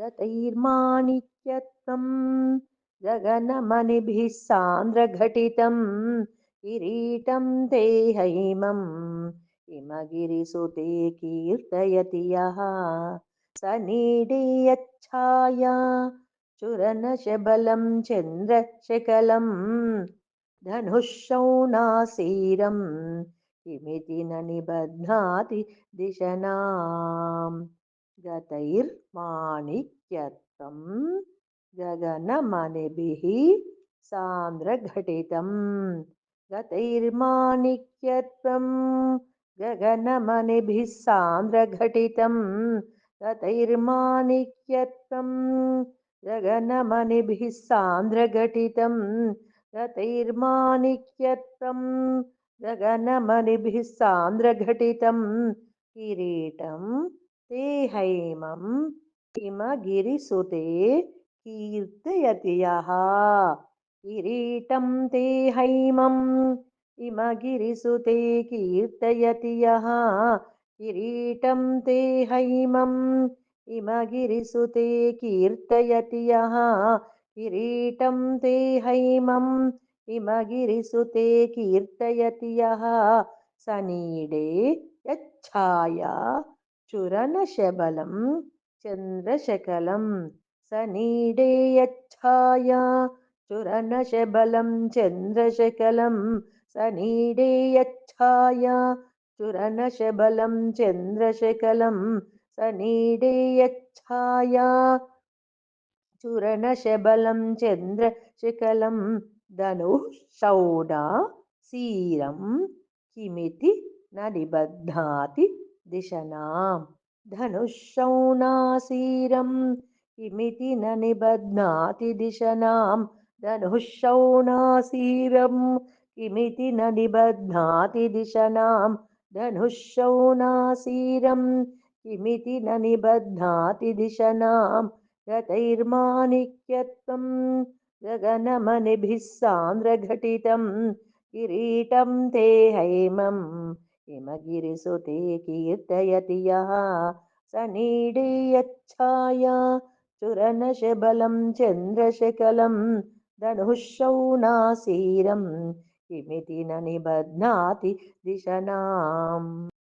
गतैर्माणिक्यत्वं गगनमणिभिः सान्द्रघटितं किरीटं ते हैमम् हिमगिरिसुते कीर्तयति यः स नीडे यच्छाया चुरनशबलं चन्द्रशकलं धनुः शौणासीरं किमिति न निबध्नाति दिशनाम् గతైర్మాణిక్యత్వం గగనమణిభిः సామ్రఘటితం గతైర్మాణిక్యత్వం గగనమణిభిः సామ్రఘటితం గతైర్మాణిక్యత్వం గగనమణిభిः సాంద్రఘటితం. గతైర్మాణిక్యత్వం గగనమణిభిः సాంద్రఘటితం. కిరీటం తేహైమం హిమగిరిసుతే కీర్తయతి కిరీటం తే హైమం హిమగిరిసుతే కీర్తయతి కిరీటం తే హైమం హిమగిరిసుతే కీర్తయతి కిరీటం తే హైమం హిమగిరిసుతే కీర్తయతి సనీడే యచ్ఛాయా कीर्तयति यः सनीडे यच्छाया चुरनशबलं चन्द्रशकलं सनीडे यच्छाया चुरनशबलं चन्द्रशकलं सनीडे यच्छाया चुरनशबलं चन्द्रशकलं सनीडे यच्छाया चुरनशबलं चन्द्रशकलं धनुः शौडा सीरं किमिति न निबध्नाति दिशनां धनुः शौणासीरं किमिति न निबध्नाति दिशनां धनुः शौणासीरं किमिति न निबध्नाति दिशनां धनुः शौणासीरं किमिति न निबध्नाति दिशनां गतैर्माणिक्यत्वं गगनमणिभिः सान्द्रघटितं किरीटं ते हैमम्। హిమగిరిసుతే కీర్తయతియః సనీడేయచ్ఛాయా చురణశబలం చంద్రశకలం ధనుశౌనాశీరం కిమితి నిబధ్నాతి దిశనాం